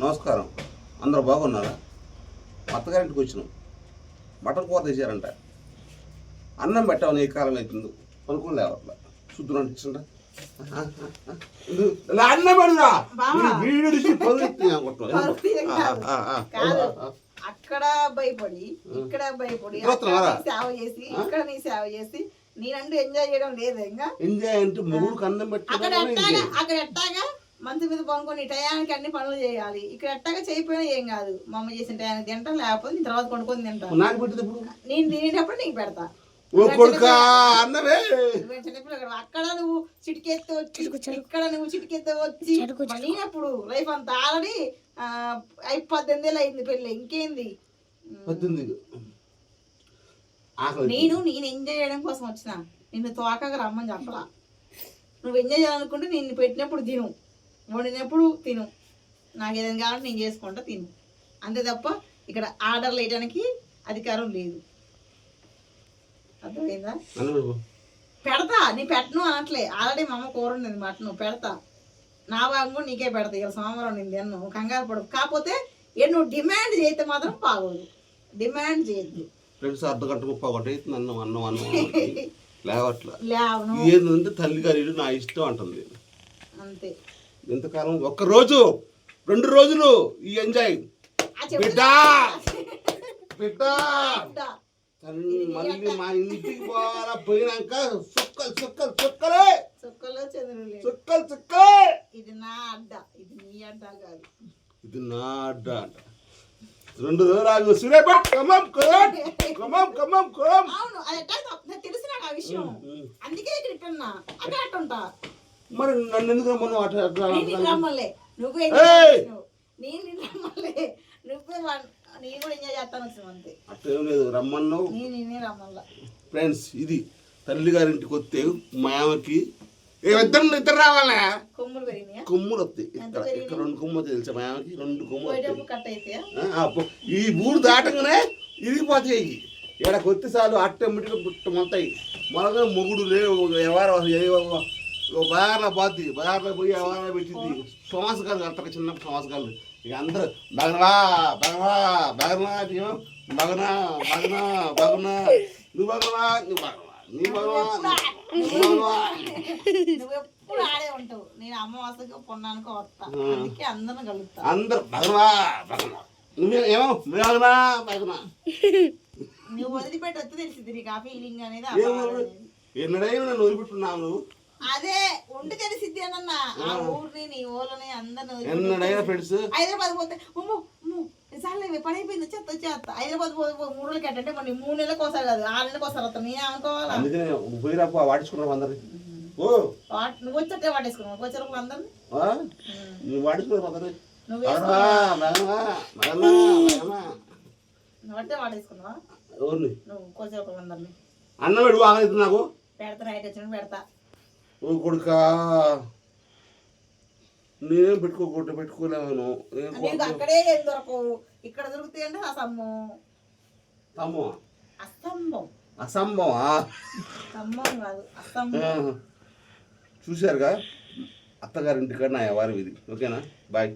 నమస్కారం. అందరూ బాగున్నారా? అత్తగారింటికి వచ్చినాం. మటన్ కూర తెచ్చారంట. అన్నం పెట్టావు ఏ కాలం అవుతుందో పనుకుని లేవట్లా. శుద్ధులు అనిపించండి అన్నం పెడరా పనులు. అక్కడ భయపడి ఇక్కడ భయపడి అక్కడ సేవ చేసి ఇక్కడ నీ సేవ చేసి నేనంటూ ఎంజాయ్ చేయడం లేదు ఇంకా. ఎంజాయ్ అంటే మొగుడికి అన్నం అక్కడ పెట్టడం ఎట్టాగా? అక్కడ ఎట్టాగా? మంచు మీద పనుకొని ఈ టయానికి అన్ని పనులు చేయాలి. ఇక్కడ ఎట్టాగా చేయకపోయినా ఏం కాదు. మా అమ్మ చేసిన టయానికి తింటాం లేకపోతే నేను తర్వాత కొనుక్కొని తింటాను నాకు పెట్టేది ఇప్పుడు. నేను తినేటప్పుడు నీకు పెడతా. ఓ కొడుకా. అక్కడ నువ్వు చిటికెత్తి వచ్చి ఇక్కడ నువ్వు చిటికెత్తి వచ్చి నేనప్పుడు లైఫ్ అంతా ఆల్రెడీ అయి పద్దెనిమిది ఏళ్ళు అయింది పెళ్ళి. ఇంకేంది? పద్దెనిమిది నేను నేను ఎంజాయ్ చేయడం కోసం వచ్చిన. నిన్ను తోకగా రమ్మని చెప్పలా. నువ్వు ఎంజాయ్ చేయాలనుకుంటే నిన్ను పెట్టినప్పుడు తిను. వండినప్పుడు తిను. నాకు ఏదైనా కావాలంటే నేను చేసుకుంటా తిను. అంతే తప్ప ఇక్కడ ఆర్డర్లు వేయడానికి అధికారం లేదు. అర్థమైందా. పెడతా. నీ పెట్టను అనట్లే. ఆల్రెడీ మా అమ్మ కూర ఉండేది మటను. పెడతా. నా భాగం కూడా నీకే పెడతా. ఇక సోమవారం నేను తిన్ను కంగారు పడు కాకపోతే నువ్వు డిమాండ్ చేస్తే మాత్రం బాగోదు. డిమాండ్ చేయొద్దు. ఫ్రెండ్స్ అర్ధ గంట ముప్పై అవుతుంది అన్నం అన్నం అన్నం. లేవట్లా. ఏంటంటే తల్లి గారు నా ఇష్టం అంటుంది. అంతే. ఇంతకాలం ఒక్క రోజు. రెండు రోజులు ఈ ఎంజాయ్. బిడ్డా! బిడ్డా! మళ్ళీ మా ఇంటికి పోవాలా? పోయినాక చుక్కలు చుక్కలు చుక్కలే! చుక్కలో. చుక్కలు చుక్కలే! ఇది నా అడ్డ. ఇది నీ అడ్డ కాదు. ఇది నా అడ్డ అంట. రెండు రోజులు సురేప కమం కొరం కమం కమం కొరం అవును అది తప్ప- నాకు తెలుసు నాకు ఆ విషయం. అందుకే ఇక్కడ ఇట్టున్నా అక్కడ అట్టుంటా. మరి నన్ను ఎందుకు రమ్మను? అట్లా అట్లా? రమ్మలే. నువ్వు నేను కూడా ఎంజాయ్ చేస్తాను అంతే. లేదు. రమ్మన్నావు. నేను రమ్మల్లా. ఫ్రెండ్స్ ఇది తల్లి గారింటికి వస్తే మా ఆమెకి ఏ ఇద్దరు ఇద్దరు రావాలా? కొమ్ములు పెరిగినాయా? కొమ్ములు వస్తాయి. ఇక్కడ? ఇక్కడ రెండు కొమ్ములు వస్తాయి తెలుసా మా ఆమెకి రెండు కొమ్ములు ఈ ఊరు దాటంగానే ఇరిగిపోతాయి. ఇక్కడ కొత్త సార్లు అట్టమిటిగా పుట్టమంటాయి. మొలగా మొగుడు లేవు. ఎవరు బాగా పోద్ది బాగా పోయి ఎవరైనా పెట్టింది సోమసకాలు కడతారు చిన్న సోమసకాలు ఇక అందరూ బగనా బగనా బగనా ఏమో బగనా బగనా బగనా నువ్వు బగనా నువ్వు బగనా నీ బగనా నువ్వు ఆడే ఉంటావు. నేను అమావాస్యకు పొన్నానికి వస్తా. అందుకే అందరిని కలుగుతా అందరు బగనా బగనా నువ్వు ఏమో బగనా బగనా నువ్వు వదిలిపెట్టి వస్తే తెలిసింది నీకు ఆ ఫీలింగ్ అనేది. ఎన్నడైనా నన్ను వదిలిపెట్టున్నావు నువ్వు. అదే ఉండి తెలిసిద్ది అన్న ఆ ఊరిని నీ ఊళ్ళని అందరిని ఎన్నడైనా ఫ్రెండ్స్ హైదరాబాద్ పోతే అమ్మో నిజాలే పని అయిపోయింది చెత్త చెత్త హైదరాబాద్ మూడు రోజులకి అంటే మరి మూడు నెలలకు ఒకసారి కాదు ఆరు నెలలకు ఒకసారి వస్తాను. నేను అనుకోవాలా? అందుకనే పోయిరాపో వాడించుకున్నావు అందరిని. ఓ వాట్- నువ్వు వచ్చే వాటేసుకున్నావు వచ్చే అందరిని? నువ్వు అందరిని. వాటేసుకున్నావా ఎవరిని? నువ్వు అందరిని. అన్నం ఆగలేదు నాకు. పెడతా రైట్ వచ్చిన పెడతా. ఓ కొడుకా. నేనేం పెట్టుకోకూడదు పెట్టుకోలేను అక్కడే ఏం దొరకవు? ఇక్కడ దొరుకుతాయి అంటే అసమ్మం? తమ్ము అస్తంభం అసంభవా కాదు చూశారుగా? అత్తగారింటికాడ నా వ్యవహారం ఇది. ఓకేనా? బాయ్.